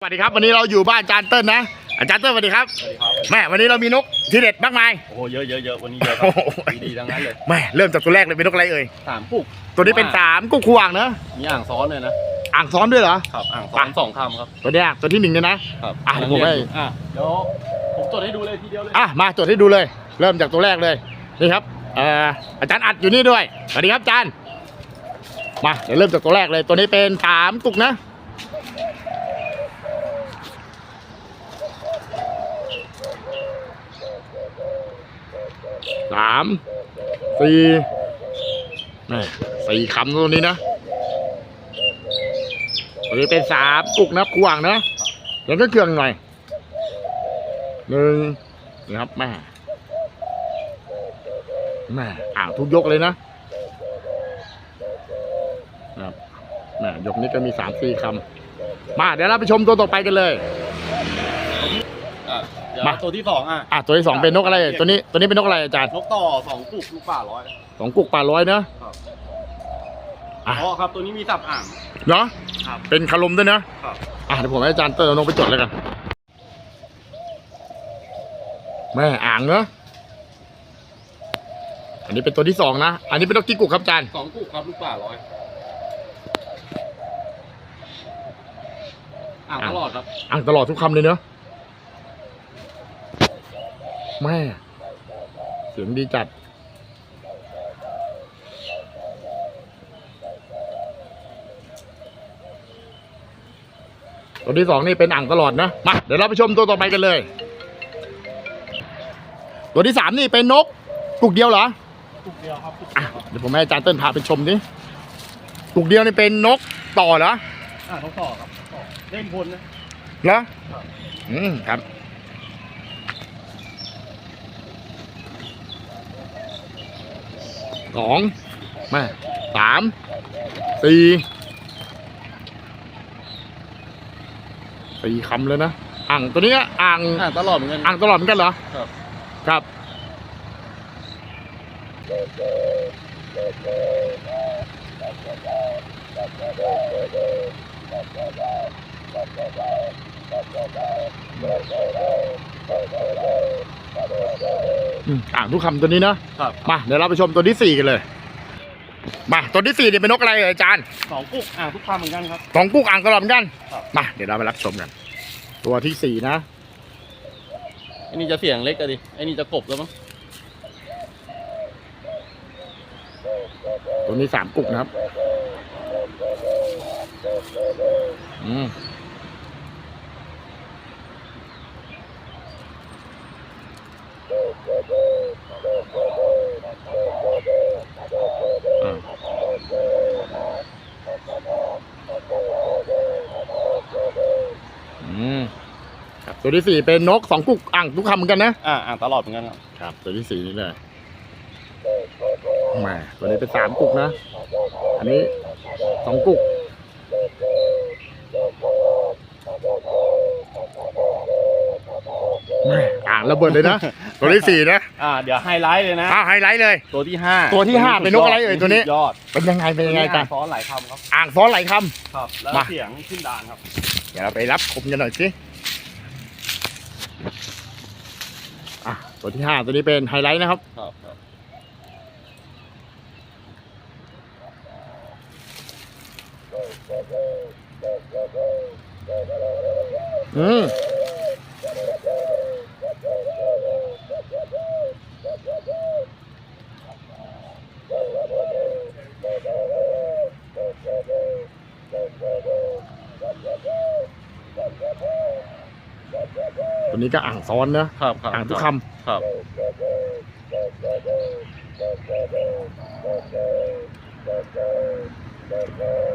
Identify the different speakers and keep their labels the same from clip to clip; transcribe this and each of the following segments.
Speaker 1: สวัสดีครับวันนี้เราอยู่บ้านอาจารย์เติ้ลนะ อาจารย์เติ้ลสวัสดีครับ
Speaker 2: สวัสดีครับ
Speaker 1: แม่วันนี้เรามีนกทีเด็ดมากมาย
Speaker 2: โอ้โหเยอะเยอะเยอะวันนี้เยอะครั
Speaker 1: โอ้
Speaker 2: บ
Speaker 1: โห
Speaker 2: ดีๆทั้งนั้นเลย
Speaker 1: แม่เริ่มจากตัวแรกเลยเป็นนกอะไรเอ่ย
Speaker 2: สามปุก
Speaker 1: ตัวนี้เป็นสามกุ๊กขวางเนอะ
Speaker 2: มีอ่างซ้อนเลยนะ
Speaker 1: อ่างซ้อนด้วยเหรอ
Speaker 2: ครับอ่างซ้อนสองคำครับ
Speaker 1: ตัวเนี้ยตัวที่หนึ่งเนี่ยนะครับอะเดี๋ยวผมให้
Speaker 2: อะเดี๋ยวผมจดให้ดูเลยทีเดียวเลย
Speaker 1: อะมาจดให้ดูเลย เริ่มจากตัวแรกเลยนี่ครับเอ่ออาจารย์อัดอยู่นี่ด้วยสวัสดีครับอาจารย์มาเดี๋ยวเริ่มจากตัวแรกเลยตัวนี้เป็นสามกุ๊กนะ สามสี่แม่สี่คำตัวนี้นะตัวนี้เป็นสามกุกนะกวางนะเดี๋ยวก็เครื่องหน่อยหนึ่งนะครับแม่แม่อ่างทุกยกเลยนะนะครับแม่ยกนี้ก็มีสามสี่คำมาเดี๋ยวเราไปชมตัวต่อไปกันเลย
Speaker 2: ดี๋ยว
Speaker 1: มา
Speaker 2: ตัวที่สองอะ
Speaker 1: อะตัวที่สองเป็นนกอะไรเอ่ยตัวนี้ตัวนี้เป็นนกอะไรอาจารย์
Speaker 2: นกต่อสองปุกลูกป่าร้อย
Speaker 1: สองกุกป่าร้อยเนอะอะ
Speaker 2: อ๋อครับ ตัวนี้มีสับอ่าง
Speaker 1: เนาะ
Speaker 2: ครับ
Speaker 1: เป็นคารมด้วยนะครับอะเดี๋ยวผมให้อาจารย์เติร์นลงไปจดแล้วกัน แม่อ่างเนอะอันนี้เป็นตัวที่สองนะ อันนี้เป็นนกกิ๊กกุกครับอาจารย์
Speaker 2: สองปุกครับลูกป่าร้อยอ่างตลอดครับ
Speaker 1: อ่างตลอดทุกคำเลยเนอะ แม่เสียงดีจัด ตัวที่สองนี่เป็นอ่างตลอดนะ มา เดี๋ยวเราไปชมตัวต่อไปกันเลย ตัวที่สามนี่เป็นนกกุกเดียวเหรอ
Speaker 2: ปุกเดียวครับปุก
Speaker 1: อะเดี๋ยวผมให้อาจารย์เติ้ลพาไปชมดิกุกเดียวนี่เป็นนกต่อเหรอ
Speaker 2: อ่างนกต่อครับต่อเล่นพลนะ
Speaker 1: เหรอ
Speaker 2: ครับ
Speaker 1: อืมครับ สองมาสามสี่สี่คำเลยนะอ่างตัวนี้ก็อ่าง
Speaker 2: อ่างตลอดเหมือนกัน
Speaker 1: อ่างตลอดเหมือนกันเหรอ
Speaker 2: ครับ
Speaker 1: ครับ อืมอ่างทุกคำตัวนี้เนอะ
Speaker 2: ครับ
Speaker 1: มาเดี๋ยวเราไปชมตัวที่สี่กันเลยมาตัวที่สี่เนี่ยเป็นนกอะไรเอ่ยอาจารย์
Speaker 2: สองปุกอ่างทุกคำเหมือนกันครับ
Speaker 1: สองกุ๊กอ่างตลอดเหมือนกัน
Speaker 2: ครับ
Speaker 1: มาเดี๋ยวเราไปรับชมกัน ตัวที่สี่นะ
Speaker 2: ไอ้นี่จะเสียงเล็กอะดิไอ้นี่จะกบแล้วมั้ง
Speaker 1: ตัวนี้สามกุ๊กนะครับ อืมอ่าอืมครับ ตัวที่สี่เป็นนกสองกุ๊กอ่างทุกคำเหมือนกันนะ
Speaker 2: อ่าอ่างตลอดเหมือนกันครับ
Speaker 1: ครับ ตัวที่สี่นี่เลยแหมาตัวนี้เป็นสามกุกนะ อันนี้สองกุกแหม่อ่างระเบิดเลยนะ ตัวที่สี่นะ
Speaker 2: อ่า เดี๋ยวไฮไลท์เลยนะ
Speaker 1: อ้าวไฮไลท์เลย
Speaker 2: ตัวที่ห้า
Speaker 1: ตัวที่ห้าเป็นนกอะไรเอ่ยตัวนี้
Speaker 2: ยอด
Speaker 1: เป็นยังไงเป็นยังไง
Speaker 2: ตัว
Speaker 1: กัน
Speaker 2: นี้ซ้อนหลายคำครับ
Speaker 1: อ่างซ้อนไหลายค
Speaker 2: ครับ แล้ว
Speaker 1: มา
Speaker 2: เสียงขึ้นดานครับำ
Speaker 1: เดี๋ยวเราไปรับชมกันหน่อยสิอะ ตัวที่ห้าตัวนี้เป็นไฮไลท์นะครับ
Speaker 2: ครับครับ
Speaker 1: อืมตัวนี้ก็อ่างซ้อนนะครับ
Speaker 2: ครับ
Speaker 1: อ่างทุกค
Speaker 2: ครับำ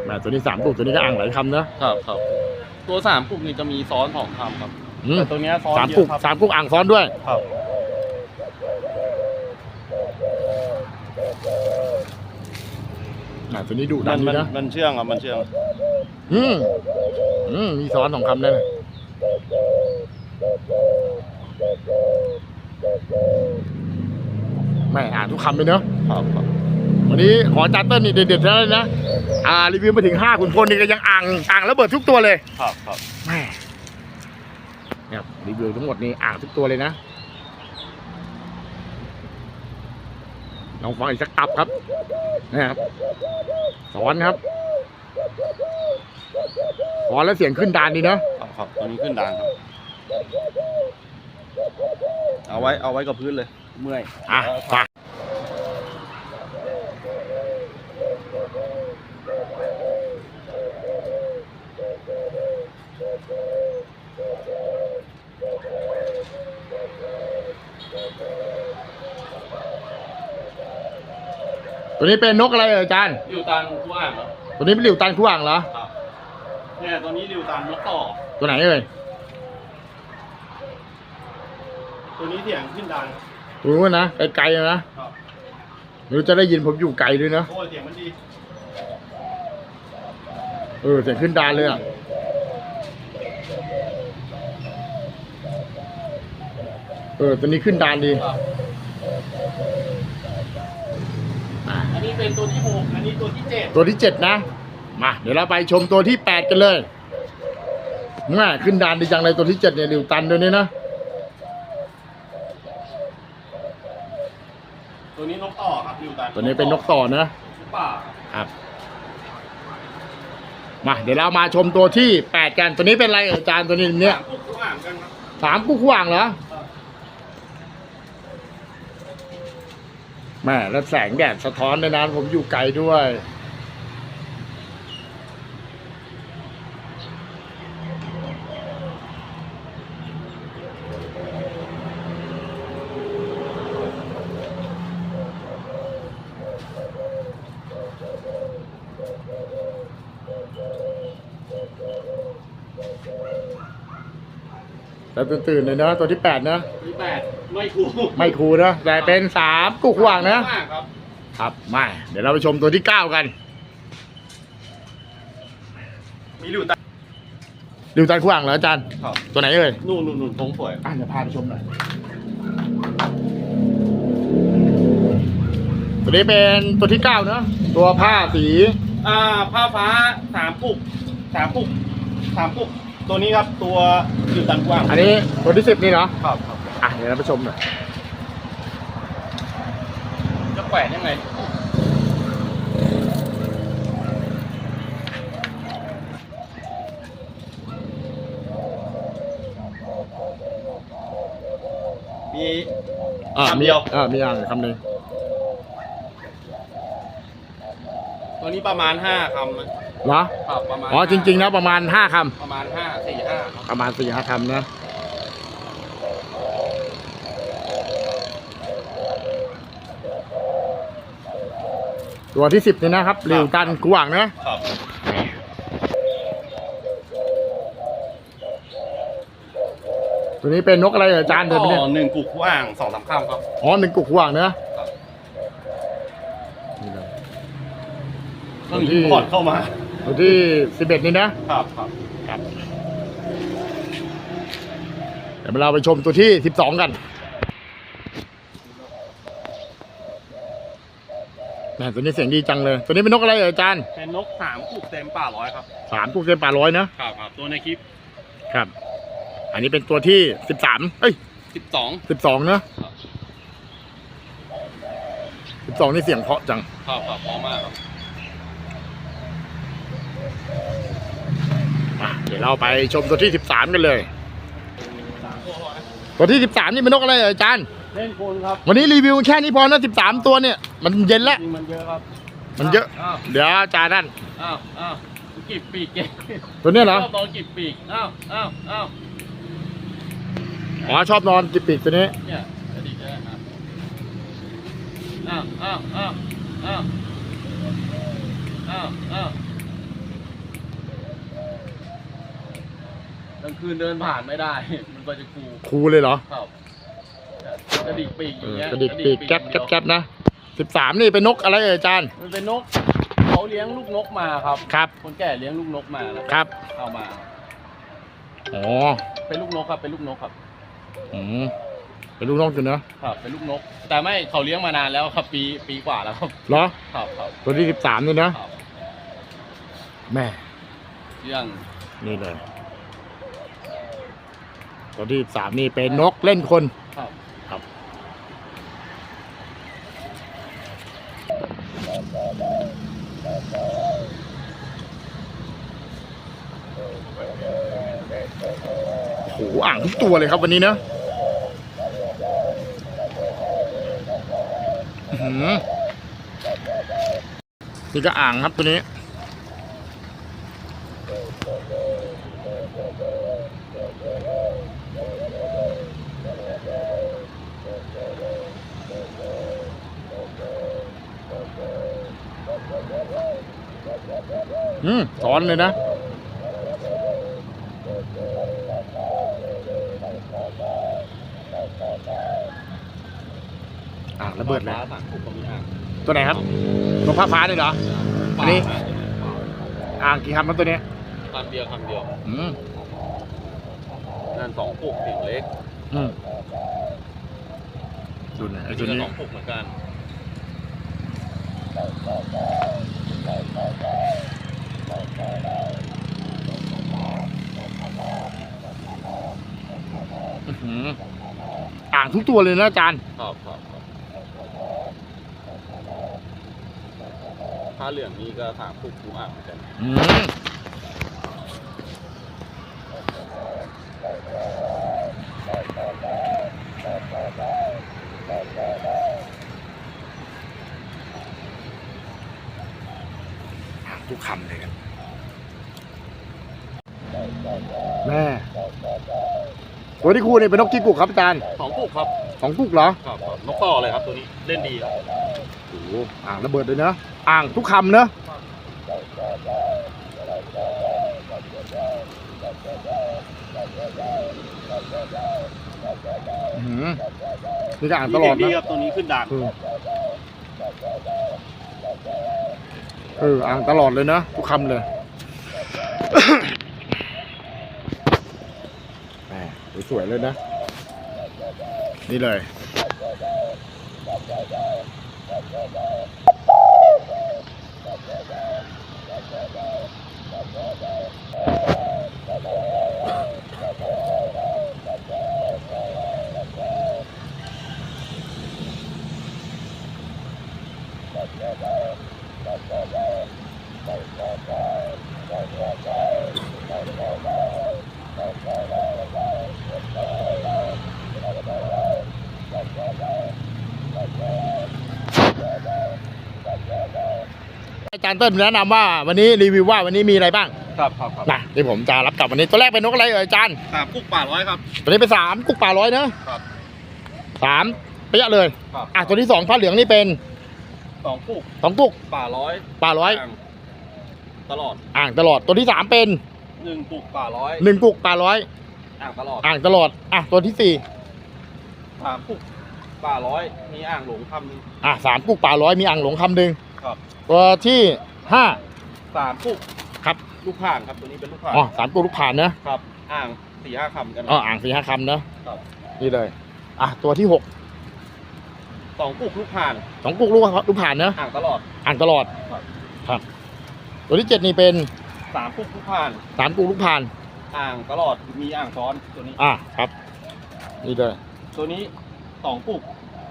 Speaker 1: แหม่ตัวนี้สามกุกตัวนี้ก็อ่างหลายคำนะครับ
Speaker 2: ครับ ตัวสามปุกนี่จะมีซ้อนสองคำครับ
Speaker 1: อืม
Speaker 2: แต่ตัวเนี้ยซ้อน
Speaker 1: สาม
Speaker 2: เย
Speaker 1: กุก
Speaker 2: อะครับ
Speaker 1: สามกุกอ่างซ้อนด้วย
Speaker 2: ครับ
Speaker 1: แหม่ตัวนี้ดุ
Speaker 2: มั
Speaker 1: ดั
Speaker 2: น
Speaker 1: น
Speaker 2: มั
Speaker 1: ดี
Speaker 2: น
Speaker 1: นะ
Speaker 2: มันเชื่องครับมันเชื่อง
Speaker 1: อืมอืมมีซ้อนสองคำได้ไหม แม่อ่านทุกคำเลยเนอะ
Speaker 2: ครับครับ
Speaker 1: วันนี้ขออาจารย์เติ้ลนี่เด็ดๆแล้วนะอ่ารีวิวมาถึงห้าขุนพลนี่ก็ยังอ่างอ่างระเบิดทุกตัวเลย
Speaker 2: ครับครับ
Speaker 1: แม่นะครับรีวิวทั้งหมดนี้อ่างทุกตัวเลยนะลองฟังอีกสักตับครับนะครับสอนครับสอนแล้วเสียงขึ้นดานดีเนาะ
Speaker 2: ครับครับตัวนี้ขึ้นด่างครับ เอาไว้เอาไว้กับพื้นเลย เมื่อย
Speaker 1: อะฝากตัวนี้เป็นนกอะไรเอ่ยอาจารย์
Speaker 2: ริวตันกูอ่างเหรอ
Speaker 1: ตัวนี้เป็นหลิวตันคู่อ่างเหรอ
Speaker 2: ครับเนี่ยตัวนี้ริวตันนกต่อ
Speaker 1: ตัวไหนเอ่ย
Speaker 2: ตัวนี้ เสียงขึ้นดัง
Speaker 1: ตัวนู้นนะไกลๆนะ
Speaker 2: ครับ
Speaker 1: ไม่รู้จะได้ยินผมอยู่ไกลด้วยนะ
Speaker 2: โอ้ยเสียงมันดี
Speaker 1: เออเสียงขึ้นดานเลยอะเออตัวนี้ขึ้นดานดี
Speaker 2: ครับ
Speaker 1: อะ
Speaker 2: อันนี้เป็นตัวที่หกอันนี้ตัวที่เจ็ด
Speaker 1: ตัวที่เจ็ดนะมาเดี๋ยวเราไปชมตัวที่แปดกันเลยแม่ขึ้นดานดีจังเลยตัวที่เจ็ดเนี่ยดิวตันด้วยนี่นะ
Speaker 2: ตัวนี้นกต่อครับริวตัน
Speaker 1: ตัวนี้เป็นนกต่อนะ
Speaker 2: นกป่า
Speaker 1: ครับมาเดี๋ยวเรามาชมตัวที่แปดกันตัวนี้เป็นอะไรเอ่ยอาจารย์ตัวนี้เนี่ย
Speaker 2: พวกกูอ่างกันครับ
Speaker 1: สามกู้ขวางเหรอแม่แล้วแสงแดดสะท้อนในนั้นผมอยู่ไกลด้วย แล้วตื่นๆเลยนะตัวที่แปดนะ
Speaker 2: ตัวที่แปดไม่ถูก
Speaker 1: ไม่คูนะแต่เป็นสามกู้ขวางนะ
Speaker 2: อ่างครับ
Speaker 1: ครับมาเดี๋ยวเราไปชมตัวที่เก้ากัน
Speaker 2: มีริวตัน
Speaker 1: ดิวตันขวางเหรออาจารย์
Speaker 2: ครับ
Speaker 1: ตัวไหนเอ่ย
Speaker 2: นู่นนู่นนู่นทงสวย
Speaker 1: อะเดี๋ยวพาไปชมหน่อยตัวนี้เป็นตัวที่เก้าเนอะตัวผ้าสี
Speaker 2: อ่าผ้าฟ้าสามปุกสามปุกสามปุก ตัวนี้ครับตัวริวตันกว้าง
Speaker 1: อันนี้ตัวที่สิบนี่เนาะ
Speaker 2: ครับครับ
Speaker 1: อะเดี๋ยวเราไปชมหน่อย
Speaker 2: จะแขวนยังไงมี
Speaker 1: อะ
Speaker 2: คำ
Speaker 1: มี
Speaker 2: เดียว
Speaker 1: อ่ามีอ่างคำหนึ่ง
Speaker 2: ตัวนี้ประมาณห้าคำนะ
Speaker 1: เหรอ
Speaker 2: ครับประมาณ
Speaker 1: อ๋อจริงๆนะประมาณห้าค
Speaker 2: ประมาณห้าสี่ห้าครับำ
Speaker 1: ประมาณสี่ห้าคำนะ ตัวที่สิบนี่นะครับริวตันขวางนะ
Speaker 2: ครับ
Speaker 1: ตัวนี้เป็นนกอะไรเอ่ยอาจารย์เดินไปเนี่ย
Speaker 2: ก็หนึ่งกุกว่างสองสามคำครับ
Speaker 1: อ๋อหนึ่งกุกขวางเนอะ
Speaker 2: ครับ
Speaker 1: นี่เลย
Speaker 2: ต้องอินพอร์ตเข้ามา
Speaker 1: ตัวที่สิบเอ็ดนี่นะครับ
Speaker 2: ครับ
Speaker 1: ครับเดี๋ยวเราไปชมตัวที่สิบสองกันแหม่ตัวนี้เสียงดีจังเลย ตัวนี้เป็นนกอะไรเอ่ยอาจารย์
Speaker 2: เป็นนกสามกุกเต็มป่าร้อยครับ
Speaker 1: สามกุกเต็มป่าร้อยนะครับ
Speaker 2: ครับตัวในคลิป
Speaker 1: ครับ อันนี้เป็นตัวที่สิบสามเอ้ย
Speaker 2: สิบสอง
Speaker 1: สิบสองนะครับสิบสองนี่เสียงเพราะจัง
Speaker 2: ครับครับพอมากครับ
Speaker 1: มาเดี๋ยวเราไปชมตัวที่สิบสามกันเลย
Speaker 2: สามตัวพอนะ
Speaker 1: ตัวที่สิบสามนี่เป็นนกอะไรเอ่ยอาจารย์
Speaker 2: เล่นคนครับ
Speaker 1: วันนี้รีวิวแค่นี้พอนะสิบสามตัวเนี่ย มันเย็นแล้ว
Speaker 2: จริงมันเยอะครับ
Speaker 1: มันเยอะ
Speaker 2: อ้าว
Speaker 1: เดี๋ยวอาจารย์นั่น
Speaker 2: อ้าวอ้าวกีบปีกเก่ง
Speaker 1: ตัวเนี้ยเหรอ
Speaker 2: ชอบตอนกีบปีกอ้าวอ้าวอ้าว
Speaker 1: อ๋อชอบนอนติดปีกตัวนี้
Speaker 2: เนี่ยกระดิกได้ครับอ้าวอ้าวอ้าวอ้าวอ้าวอ้าว กลางคืนเดินผ่านไม่ได้ มันก็จะกู
Speaker 1: ครูเลยเหรอ
Speaker 2: ครับกระดิกปีกอ
Speaker 1: เอย่างอ
Speaker 2: เงี้ย
Speaker 1: กระดิกปีกแก๊บ
Speaker 2: อย่าง
Speaker 1: แก๊บ
Speaker 2: เดียว
Speaker 1: แก๊บนะสิบสามนี่เป็นนกอะไรเอ่ยอาจารย์
Speaker 2: มันเป็นนกเขาเลี้ยงลูกนกมาครับ
Speaker 1: ครับ
Speaker 2: คนแก่เลี้ยงลูกนกมาแล้ว
Speaker 1: ครับ
Speaker 2: เอามา
Speaker 1: อ๋อ
Speaker 2: เป็นลูกนกครับ เป็นลูกนกครับ
Speaker 1: อืมเป็นลูกน้องอยู่เนอะ
Speaker 2: ครับ เป็นลูกนก แต่ไม่เขาเลี้ยงมานานแล้วครับ ปีปีกว่าแล้วครับ
Speaker 1: เหรอ
Speaker 2: ครับครับ
Speaker 1: ตัวที่สิบสามนี่นะครับแม่
Speaker 2: เรื่อง
Speaker 1: นี่เลย ตัวที่สามนี่เป็นนกเล่นคน
Speaker 2: ครับ
Speaker 1: ครับ โอ้โหอ่างทุกตัวเลยครับวันนี้เนอะอื้อหือนี่ก็อ่างครับตัวนี้ อืมสอนเลยนะ อ่างระเบิดเลย
Speaker 2: ฟ้าสั่งถูกตรงนี้อ่าง
Speaker 1: ตัวไหนครับ ตัวผ้าฟ้าเลยเหรอ อันนี้ อ่างกี่คำครับตัวเนี้ย
Speaker 2: คำเดียวคำเดียว
Speaker 1: อืม
Speaker 2: นั่นสองปุกสิ่งเล็ก
Speaker 1: อืมดูนะไอ้
Speaker 2: อัน
Speaker 1: ตัว
Speaker 2: นี้ก็
Speaker 1: นี้
Speaker 2: สองปุกเหมือนกัน
Speaker 1: อื้อหืออ่างทุกตัวเลยนะอาจารย์
Speaker 2: ครับครับครับผ้าเหลืองนี่ก็สามปุกทุกอ่างเหมือนกัน
Speaker 1: อืมอ่างทุกคำเลยกันแม่ ตัวที่คู่นี่เป็นนกกี่กุกครับอาจารย์
Speaker 2: สองปุกครับ
Speaker 1: สองกุกเหรอ
Speaker 2: ครับครับนกต่อเลยครับตัวนี้เล่นดีครับ
Speaker 1: โอ้โหอ่างระเบิดเลยเนอะอ่างทุกคำเนอะอื้อหือนี่ก็อ่างตลอด
Speaker 2: ดี
Speaker 1: นะ
Speaker 2: ครับตัวนี้ขึ้นด่าน
Speaker 1: เออเอออ่างตลอดเลยนะทุกคำเลย แหม สวยๆเลยนะ นี่เลยอา จารย์เต้นแนะนำว่าวันนี้รีวิวว่าวันนี้มีอะไรบ้าง
Speaker 2: ครับครับครับ
Speaker 1: นะที่ผมจะรับกลับวันนี้ตัวแรกเป็นนกอะไรเอ่ยอาจารย์
Speaker 2: สามปุกป่าร้อยครับ
Speaker 1: ตัวนี้เป็นสามกุกป่าร้อยเนอะ
Speaker 2: ครับ
Speaker 1: สามเป๊ะเลย
Speaker 2: ครับ
Speaker 1: อะตัวที่สองผ้าเหลืองนี่เป็น
Speaker 2: สองปุก
Speaker 1: สองกุก
Speaker 2: ป่าร้อย
Speaker 1: ป่าร้อย
Speaker 2: อ่างตลอด
Speaker 1: อ่างตลอดตัวที่สามเป็น
Speaker 2: หนึ่งปุกป่าร้อย
Speaker 1: หนึ่งกุกป่าร้อย
Speaker 2: อ่างตลอด
Speaker 1: อ่างตลอดอะตัวที่สี่
Speaker 2: สามปุกป่าร้อยมีอ่างหลงคำหนึ่ง
Speaker 1: อะสามกุกป่าร้อยมีอ่างหลงคำหนึ่ง
Speaker 2: ครับ
Speaker 1: ตัวที่ห้า
Speaker 2: สามปุก
Speaker 1: ครับ
Speaker 2: ลูกข่างครับตัวนี้เป็นลูกข่าง
Speaker 1: อ๋อสามกุกลูกผ่านนะครับ
Speaker 2: อ่างสี่ห้าคำกัน
Speaker 1: อ๋ออ่างสี่ห้าคำนะครับนี่เลย อะตัวที่หก
Speaker 2: สองปุกลูกข่าง
Speaker 1: สองกุกลูกลูกผ่านนะ
Speaker 2: อ่างตลอด
Speaker 1: อ่างตลอด
Speaker 2: ครับ
Speaker 1: ครับตัวที่เจ็ดนี่เป็น
Speaker 2: สามปุกลูกข่าง
Speaker 1: สามกุกลูกผ่าน
Speaker 2: อ่างตลอดมีอ่างซ้อนตัวนี้
Speaker 1: อะครับ นี่เลย
Speaker 2: ตัวนี้สองปุก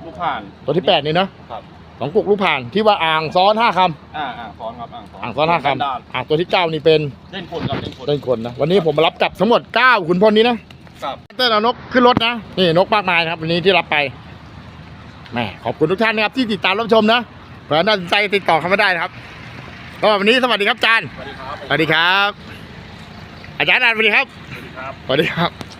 Speaker 2: ลูกข่าง
Speaker 1: ตัวที่แปดนี่นะครับส องกุกลูกผ่านที่ว่าอ่างซ้อนห้าค
Speaker 2: อ่าอ่างซ้อนครับอ่างซ้อนำ
Speaker 1: อ่างซ้อนห้าค
Speaker 2: ด้านำ
Speaker 1: อะตัวที่เก้านี่เป็น
Speaker 2: เล่นคนครับเล่นคน
Speaker 1: เล่นคนนะวันนี้ผมมารับกลับทั้งหมดเก้าขุนพลนี้นะครับ เต้นเอานกขึ้นรถนะนี่นกมากมายนะครับวันนี้ที่รับไปแหมขอบคุณทุกท่านนะครับที่ติดตามรับชมนะเผื่อน่าสนใจติดต่อเข้ามาได้นะครับก็วันนี้สวัสดีครับอาจารย์
Speaker 2: สวัสดีครับ
Speaker 1: สวัสดีครับ อาจารย์อานสวัสดีครับ
Speaker 2: สวัสดีครับ
Speaker 1: สวัสดีครับ